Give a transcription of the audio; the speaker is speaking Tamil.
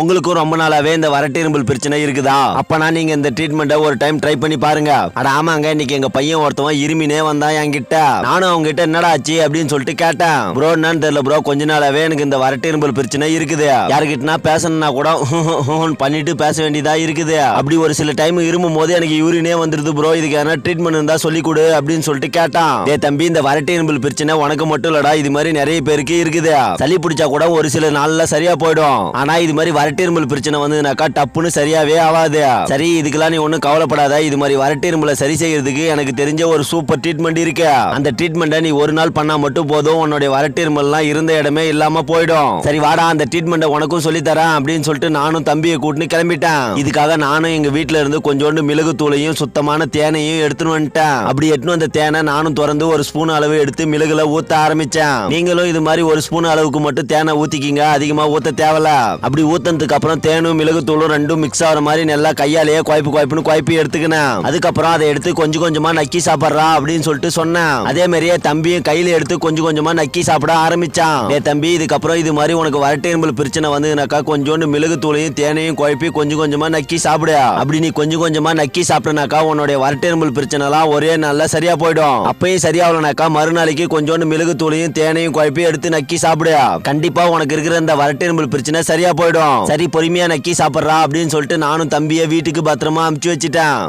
உங்களுக்கும் ரொம்ப நாளாவே இந்த வறட்டு இரும்பல் பிரச்சனை இருக்குதா? அப்பனா நீங்க இந்த ட்ரீட்மெண்ட்டை ஒரு டைம் ட்ரை பண்ணி பாருங்க. அட ஆமாங்க இன்னைக்கு எங்க பையன் ஒருத்தவன் இருமினே வந்தான் என்கிட்ட. நானும் அவங்க கிட்ட என்னடா ஆச்சு அப்படின்னு சொல்லிட்டு கேட்டேன். ப்ரோ என்னன்னு தெரியல ப்ரோ கொஞ்ச நாளாவே எனக்கு இந்த வறட்டு இரும்பல் பிரச்சனை இருக்குது. யாருக்கிட்டனா பேசணும்னா கூட பண்ணிட்டு பேச வேண்டியதா இருக்குது. அப்படி ஒரு சில டைம் இருமும் போது எனக்கு யூரினே வந்துருது ப்ரோ இதுக்கு எதனா ட்ரீட்மெண்ட் இருந்தா சொல்லி கொடு அப்படின்னு சொல்லிட்டு கேட்டான். டேய் தம்பி இந்த வறட்டு பிரச்சனை உனக்கு மட்டும் இல்லடா இது மாதிரி நிறைய பேருக்கு இருக்குது. சளி பிடிச்சா கூட ஒரு சில நாள்ல சரியா போயிடும். ஆனா இது மாதிரி வறட்டு பிரச்சனை வந்ததுனாக்கா டப்புன்னு சரியாவே ஆகாது சரி இதுக்கெல்லாம் நீ ஒன்றும் கவலைப்படாத. இது மாதிரி வறட்டு சரி செய்யறதுக்கு எனக்கு தெரிஞ்ச ஒரு சூப்பர் ட்ரீட்மெண்ட் இருக்கு. அந்த ட்ரீட்மெண்ட்டை நீ ஒரு நாள் பண்ணா மட்டும் போதும். உன்னுடைய வறட்டு இருந்த இடமே இல்லாம போயிடும். சரி வாடா அந்த ட்ரீட்மெண்ட்டை உனக்கும் சொல்லி தரேன் அப்படின்னு சொல்லிட்டு நானும் தம்பியை கூட்டின்னு கிளம்பிட்டேன். இதுக்காக நானும் எங்க வீட்டுல இருந்து கொஞ்சோண்டு மிளகு தூளையும் சுத்தமான தேனையும் எடுத்துன்னு வந்துட்டேன். அப்படி எடுத்துன்னு வந்த தேனை நானும் திறந்து ஒரு ஸ்பூன் அளவு எடுத்து மிளகுல ஊத்த ஆரம்பிச்சேன். நீங்களும் இது மாதிரி ஒரு ஸ்பூன் அளவுக்கு மட்டும் தேனை ஊத்திக்கிங்க. அதிகமா ஊத்த தேவையில்ல. அப்படி ஊத்த அப்புறம் தேனும் மிளகு தூளும் ரெண்டும் மிக்ஸ் ஆகிற மாதிரி நல்லா கையாலேயே குழப்பி குழப்புன்னு குழப்பி எடுத்துக்கினேன். அதுக்கப்புறம் அதை எடுத்து கொஞ்சம் கொஞ்சமா நக்கி சாப்பிட்றா அப்படின்னு சொல்லிட்டு சொன்னேன். அதே மாதிரியே தம்பியும் கையில எடுத்து கொஞ்சம் கொஞ்சமா நக்கி சாப்பிட ஆரம்பிச்சான். ஏ தம்பி இதுக்கப்புறம் இது மாதிரி உனக்கு வறட்டு பிரச்சனை வந்ததுனாக்கா கொஞ்சோண்டு மிளகு தூளையும் தேனையும் குழப்பி கொஞ்சம் கொஞ்சமா நக்கி சாப்பிடு. அப்படி நீ கொஞ்சம் கொஞ்சமா நக்கி சாப்பிட்டனாக்கா உன்னுடைய வறட்டு இரும்பல் பிரச்சனைலாம் ஒரே நாளில் சரியா போயிடும். அப்பயும் சரியாகலனாக்கா மறுநாளைக்கு கொஞ்சோண்டு மிளகு தூளையும் தேனையும் குழப்பி எடுத்து நக்கி சாப்பிடு. கண்டிப்பா உனக்கு இருக்கிற இந்த வறட்டு பிரச்சனை சரியா போயிடும். சரி பொறுமையா நக்கி சாப்பிட்றா அப்படின்னு சொல்லிட்டு நானும் தம்பியை வீட்டுக்கு பத்திரமா அமுச்சு வச்சுட்டேன்.